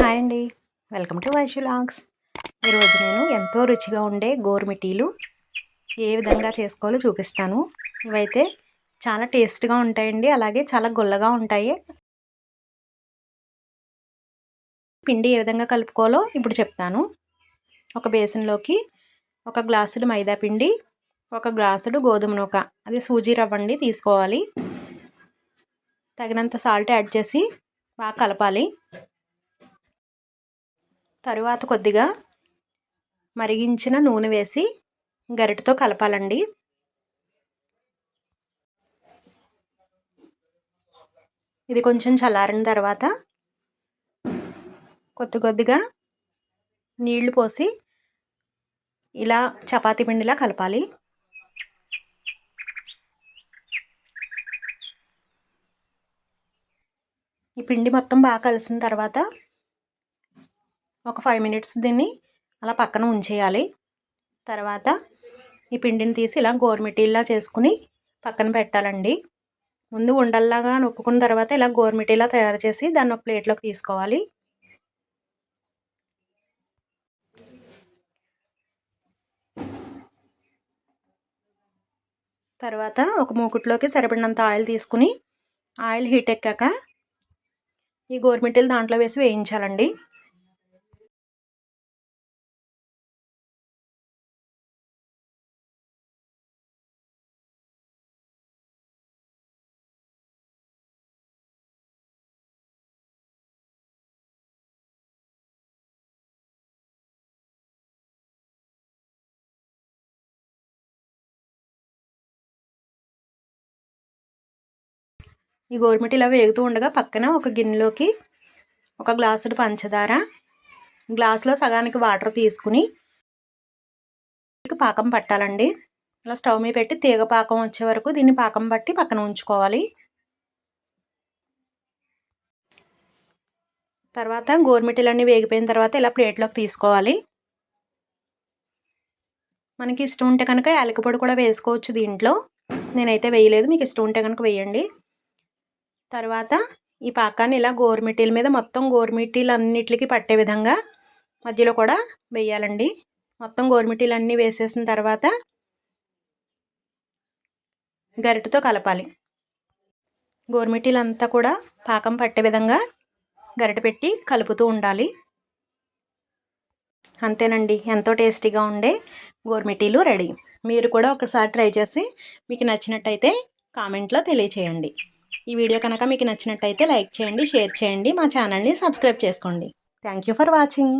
Hi అండి. Welcome to Vaishu ఈరోజు నేను ఎంతో రుచిగా ఉండే గోరుమిటీలు ఏ విధంగా చేసుకోవాలో చూపిస్తాను. ఇవైతే చాలా టేస్ట్గా ఉంటాయండి. అలాగే చాలా గుల్లగా ఉంటాయి. పిండి ఏ విధంగా కలుపుకోవాలో ఇప్పుడు చెప్తాను. ఒక బేసన్లోకి ఒక గ్లాసుడు మైదా పిండి ఒక గ్లాసుడు గోధుమ నూక. అది సూజీ రవ్వండి తీసుకోవాలి. తగినంత సాల్ట్ యాడ్ చేసి బాగా కలపాలి. తరువాత కొద్దిగా మరిగించిన నూనె వేసి గరిటతో కలపాలండి. ఇది కొంచెం చల్లారిన తర్వాత కొద్ది కొద్దిగా నీళ్ళు పోసి ఇలా చపాతీ పిండిలా కలపాలి. ఈ పిండి మొత్తం బాగా కలిసిన తర్వాత ఒక ఫైవ్ మినిట్స్ దీన్ని అలా పక్కన ఉంచేయాలి. తర్వాత ఈ పిండిని తీసి ఇలా గోరుమిటీలా చేసుకుని పక్కన పెట్టాలండి. ముందు ఉండల్లాగా నొక్కున్న తర్వాత ఇలా గోరుమిటీలా తయారు చేసి దాన్ని ఒక ప్లేట్లోకి తీసుకోవాలి. తర్వాత ఒక మూకుట్లోకి సరిపడినంత ఆయిల్ తీసుకుని ఆయిల్ హీట్ ఎక్కాక ఈ గోరుమిటీలు దాంట్లో వేసి వేయించాలండి. ఈ గోరుమిటి ఇలా వేగుతూ ఉండగా పక్కన ఒక గిన్నెలోకి ఒక గ్లాసుడు పంచదార గ్లాసులో సగానికి వాటర్ తీసుకుని పాకం పట్టాలండి. ఇలా స్టవ్ మీద పెట్టి తీగ పాకం వచ్చే వరకు దీన్ని పాకం పట్టి పక్కన ఉంచుకోవాలి. తర్వాత గోరుమిటీలన్నీ వేగిపోయిన తర్వాత ఇలా ప్లేట్లోకి తీసుకోవాలి. మనకి ఇష్టం ఉంటే కనుక యాలకపొడి కూడా వేసుకోవచ్చు దీంట్లో. నేనైతే వేయలేదు మీకు ఇష్టం ఉంటే కనుక వేయండి. తర్వాత ఈ పాకాన్ని ఇలా గోరుమిటీల మీద మొత్తం గోరుమిటీలు అన్నిటికి పట్టే విధంగా మధ్యలో కూడా వేయాలండి. మొత్తం గోరుమిటీలు అన్నీ వేసేసిన తర్వాత గరిటతో కలపాలి. గోరుమిటీలు అంతా కూడా పాకం పట్టే విధంగా గరిట పెట్టి కలుపుతూ ఉండాలి. అంతేనండి. ఎంతో టేస్టీగా ఉండే గోరుమిటీలు రెడీ. మీరు కూడా ఒకసారి ట్రై చేసి మీకు నచ్చినట్టయితే కామెంట్లో తెలియచేయండి. ఈ వీడియో కనుక మీకు నచ్చినట్టయితే లైక్ చేయండి షేర్ చేయండి మా ఛానల్ని సబ్స్క్రైబ్ చేసుకోండి. Thank you for watching